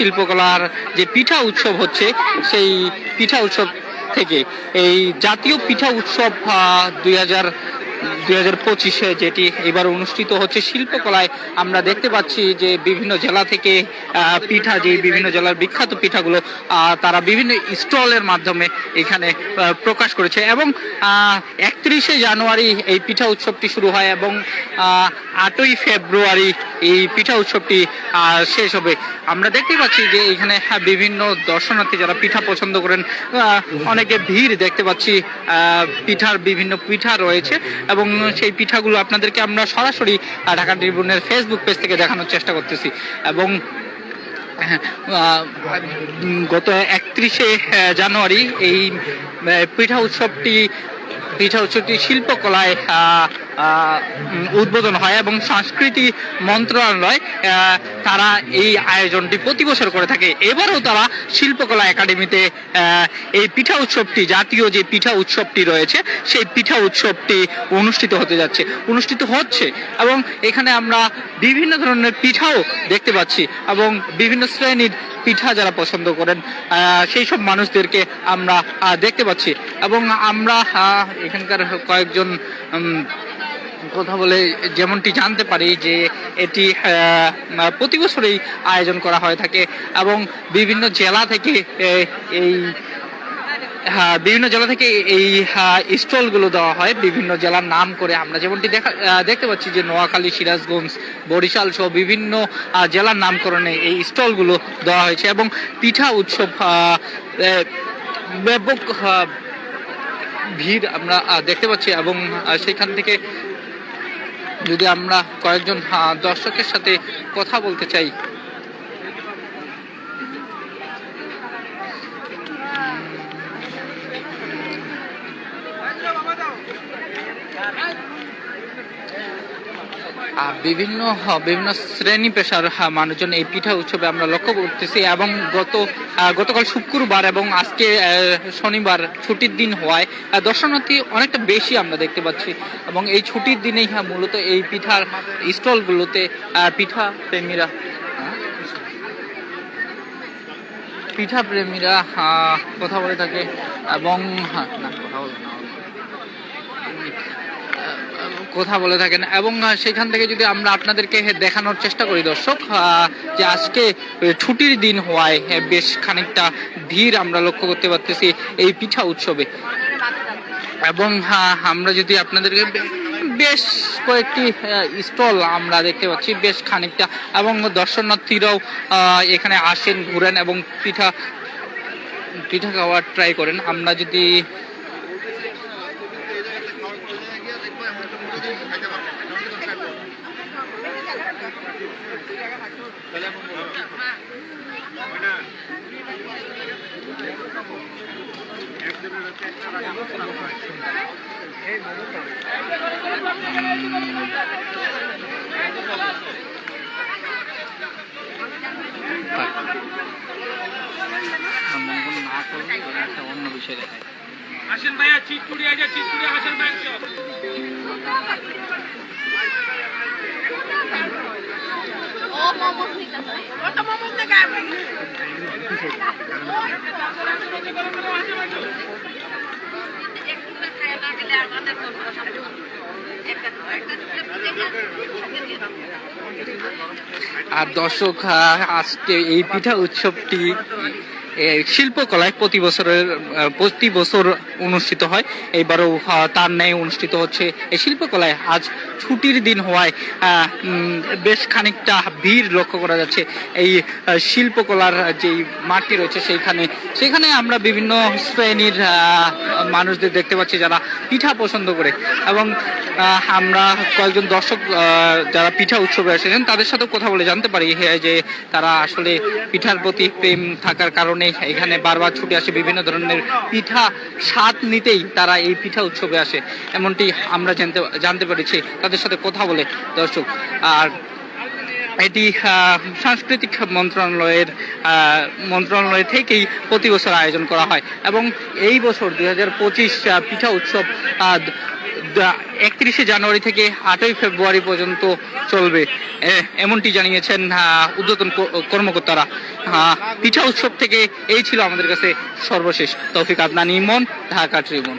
শিল্পকলার যে পিঠা উৎসব হচ্ছে, সেই পিঠা উৎসব থেকে। এই জাতীয় পিঠা উৎসব দুই হাজার দুই পঁচিশে যেটি এবার অনুষ্ঠিত হচ্ছে শিল্পকলায় আমরা দেখতে পাচ্ছি যে বিভিন্ন জেলা থেকে পিঠা যে বিভিন্ন জেলার বিখ্যাত পিঠাগুলো তারা বিভিন্ন স্টলের মাধ্যমে এখানে প্রকাশ করেছে এবং একত্রিশে জানুয়ারি এই পিঠা উৎসবটি শুরু হয় এবং আটই ফেব্রুয়ারি এই পিঠা উৎসবটি শেষ হবে। আমরা দেখতে পাচ্ছি যে এখানে হ্যাঁ, বিভিন্ন দর্শনার্থী যারা পিঠা পছন্দ করেন অনেকে ভিড় দেখতে পাচ্ছি পিঠার বিভিন্ন পিঠা রয়েছে এবং সেই পিঠাগুলো আপনাদেরকে আমরা সরাসরি ঢাকা ট্রিবিউনের ফেসবুক পেজ থেকে দেখানোর চেষ্টা করতেছি। এবং গত একত্রিশে জানুয়ারি এই পিঠা উৎসবটি পিঠা উৎসবটি শিল্পকলায় উদ্বোধন হয় এবং সংস্কৃতি মন্ত্রণালয় তারা এই আয়োজনটি প্রতি বছর করে থাকে। এবারও তারা শিল্পকলা একাডেমিতে এই পিঠা উৎসবটি, জাতীয় যে পিঠা উৎসবটি রয়েছে, সেই পিঠা উৎসবটি অনুষ্ঠিত হতে যাচ্ছে। অনুষ্ঠিত হচ্ছে এবং এখানে আমরা বিভিন্ন ধরনের পিঠাও দেখতে পাচ্ছি এবং বিভিন্ন শ্রেণির পিঠা যারা পছন্দ করেন সেই সব মানুষদেরকে আমরা দেখতে পাচ্ছি। এবং আমরা এখানকার কয়েকজন কথা বলে যেমনটি জানতে পারি যে এটি প্রতি বছরই আয়োজন করা হয়ে থাকে এবং বিভিন্ন জেলা থেকে এই হ্যাঁ বিভিন্ন জেলা থেকে এই স্টলগুলো দেওয়া হয়, বিভিন্ন জেলার নাম করে আমরা যেমনটি দেখা দেখতে পাচ্ছি যে নোয়াখালী, সিরাজগঞ্জ, বরিশাল সহ বিভিন্ন জেলার নামকরণে এই স্টলগুলো দেওয়া হয়েছে এবং পিঠা উৎসব ব্যাপক ভিড় আমরা দেখতে পাচ্ছি এবং সেখান থেকে যদি আমরা কয়েকজন দর্শকের সাথে কথা বলতে চাই বিভিন্ন বিভিন্ন শ্রেণি পেশার মানুষজন এই পিঠা উৎসবে আমরা লক্ষ্য করতেছি এবং গত গতকাল শুক্রবার এবং আজকে শনিবার ছুটির দিন হওয়ায় দর্শনার্থী অনেকটা বেশি আমরা দেখতে পাচ্ছি এবং এই ছুটির দিনেই হ্যাঁ, মূলত এই পিঠার স্টলগুলোতে পিঠা প্রেমীরা পিঠা প্রেমীরা কথা বলে থাকে এবং না কথা বলব না। কথা বলে থাকেন এবং সেখান থেকে যদি আমরা আপনাদেরকে দেখানোর চেষ্টা করি দর্শক যে আজকে ছুটির দিন হওয়ায় বেশ খানিকটা ভিড় আমরা লক্ষ্য করতে পারতেছি এই পিঠা উৎসবে। এবং আমরা যদি আপনাদেরকে বেশ কয়েকটি স্টল আমরা দেখতে পাচ্ছি, বেশ খানিকটা, এবং দর্শনার্থীরাও এখানে আসেন, ঘুরেন এবং পিঠা পিঠা খাওয়ার ট্রাই করেন। আমরা যদি না করলে একটা অন্য বিষয় দেখায়। আসেন ভাইয়া চিটকুড়ি আছে চিটকুড়ি হাঁসের মাংস ও মোমোস নিতেছে ও তো মোমোস থেকে আসবে একটু করে খায় না গেলে আমাদের করব একটা একটা আর দর্শক আজকে এই পিঠা উৎসবটি শিল্পকলায় প্রতি বছরের প্রতি বছর অনুষ্ঠিত হয়। এইবারও তার ন্যায় অনুষ্ঠিত হচ্ছে এই শিল্পকলায়। আজ ছুটির দিন হওয়ায় বেশ খানিকটা ভিড় লক্ষ্য করা যাচ্ছে। এই শিল্পকলার যেই মাঠটি রয়েছে সেইখানে সেখানে আমরা বিভিন্ন শ্রেণির মানুষদের দেখতে পাচ্ছি যারা পিঠা পছন্দ করে। এবং আমরা কয়েকজন দর্শক যারা পিঠা উৎসবে এসেছেন তাদের সাথে কথা বলে জানতে পারি হ্যাঁ, যে তারা আসলে পিঠার প্রতি প্রেম থাকার কারণে এখানে বারবার ছুটে আসে বিভিন্ন ধরনের পিঠা স্বাদ নিতেই তারা এই পিঠা উৎসবে আসে। এমনটি আমরা জানতে জানতে পেরেছি। তাদের সাথে কথা বলে দর্শক, আর এটি সাংস্কৃতিক মন্ত্রণালয়ের মন্ত্রণালয় থেকেই প্রতি বছর আয়োজন করা হয়। এবং এই বছর দুই হাজার পঁচিশ পিঠা উৎসব একত্রিশে জানুয়ারি থেকে আটই ফেব্রুয়ারি পর্যন্ত চলবে। এমনটি জানিয়েছেন উদ্যোতন কর্মকর্তারা। পিঠা উৎসব থেকে এই ছিল আমাদের কাছে সর্বশেষ। তৌফিক আদনান ইমন, ঢাকা ট্রিবিউন।